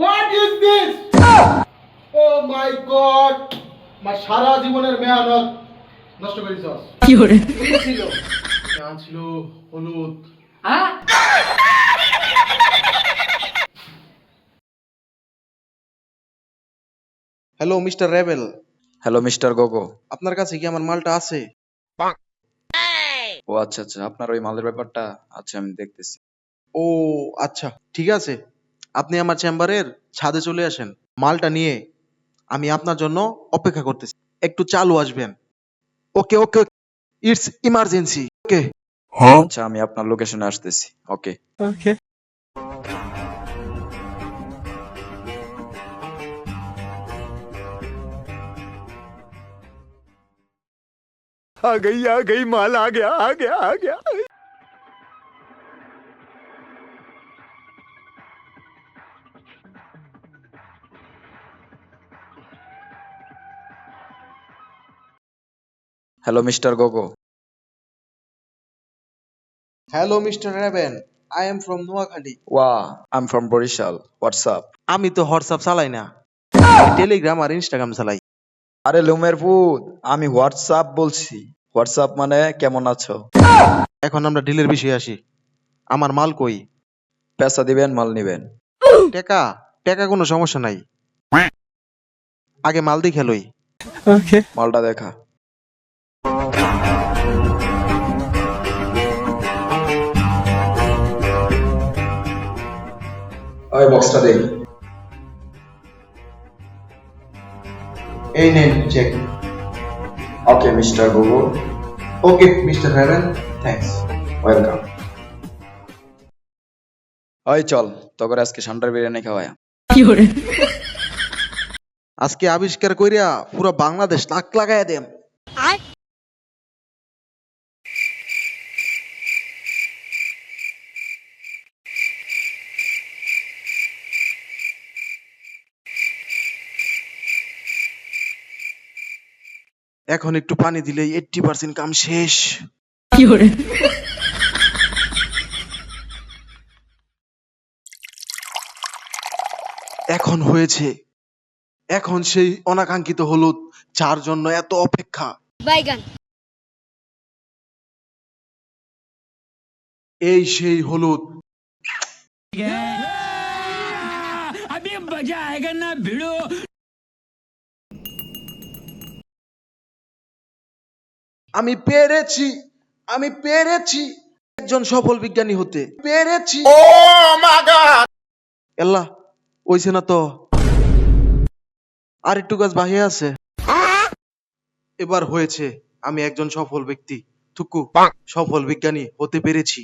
What is this oh my god আমার সারা জীবনের মেহনত নষ্ট করে দিছস কি hore ছিল। এটা ছিল হলুদ। হ্যাঁ? Hello mister Rebel hello mister Gogo আপনার কাছে কি আমার মালটা আছে? ও আচ্ছা আচ্ছা। আপনার ওই মালের ব্যাপারটা আচ্ছা আমি দেখতেছি। ও আচ্ছা ঠিক আছে। আপনি আমার চেম্বারের ছাদে চলে আসেন মালটা নিয়ে আমি আপনার জন্য অপেক্ষা করতেছি একটু চালু আসবেন ওকে ওকে ইটস ইমার্জেন্সি ওকে আচ্ছা আমি আপনার লোকেশনে আসতেছি ওকে आ गई आ गई माल आ गया आ गया आ गया hello mister Gogo hello mister Reben I am from Noakhali ওয়া I am from Barishal WhatsApp আমি তো হোয়াটসঅ্যাপ চালাই না। টেলিগ্রাম আর ইনস্টাগ্রাম চালাই। আরে লুমের পুত আমি হোয়াটসঅ্যাপ বলছি। হোয়াটসঅ্যাপ মানে কেমন আছো? এখন আমরা ডিলের বিষয়ে আসি। আমার মাল কই? পেশা দিবেন মাল নিবেন। টাকা টাকা কোনো সমস্যা নাই। আগে মাল দিয়ে খেলোই মালটা দেখা। ওই বক্সটা দেই। এই নেন check okay mister Gogo okay mister Reben thanks welcome ওই চল তোকে আজকে সান্ডার বিরিয়ানি খাওয়াই। কি hore আজকে আবিষ্কার কইরা পুরো বাংলাদেশ নাক লাগাইয়া দেম। এখন একটু পানি দিলেই এইটটি পার্সেন্ট কাম শেষ কি hore এখন হয়েছে এখন সেই অনাকাঙ্ক্ষিত হলুদ যার জন্য এত অপেক্ষা বাইগান এই সেই হলুদ अभी मजा आएगा ना भिड़ो আমি পেরেছি আমি পেরেছি একজন সফল বিজ্ঞানী হতে। পেরেছি। ও এল্লা ওইছে না তো? আর একটু গাছ বাহিয়ে আছে। এবার হয়েছে আমি একজন সফল ব্যক্তি। থুকু সফল বিজ্ঞানী হতে পেরেছি।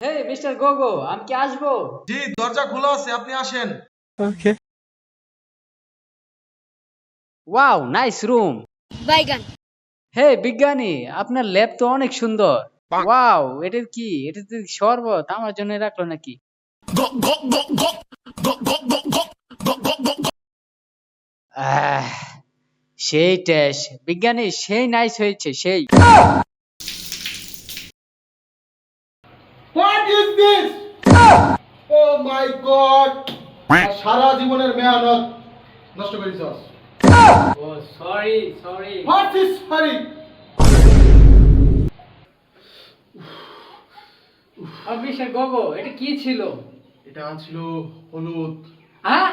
হেই মিস্টার গোগো আমি কি আসব? জি দরজা খোলা আছে আপনি আসেন। Wow nice room. বাইগান। হে বিজ্ঞানী আপনার ল্যাব তো অনেক সুন্দর ওয়াও এটা কি এটা তো শরবত আমার জন্য রাখল নাকি সেই টেস্ট বিজ্ঞানী সেই নাইস হয়েছে সেই what is this oh my god সারা জীবনের মেহনত নষ্ট করে Sorry. What is sorry? Officer Gogo এটা কি ছিল? এটা ছিল হলুদ। হ্যাঁ?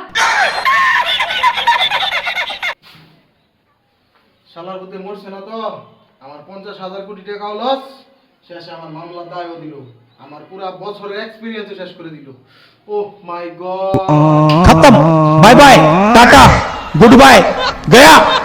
শালার বুদ্ধি মরছে না তো? আমার পঞ্চাশ হাজার কোটি টাকা লস শেষে আমার মামলা দায়ও দিল। আমার পুরো বছরের এক্সপিরিয়েন্স শেষ করে দিল। ও my god bye bye tata. Goodbye गया।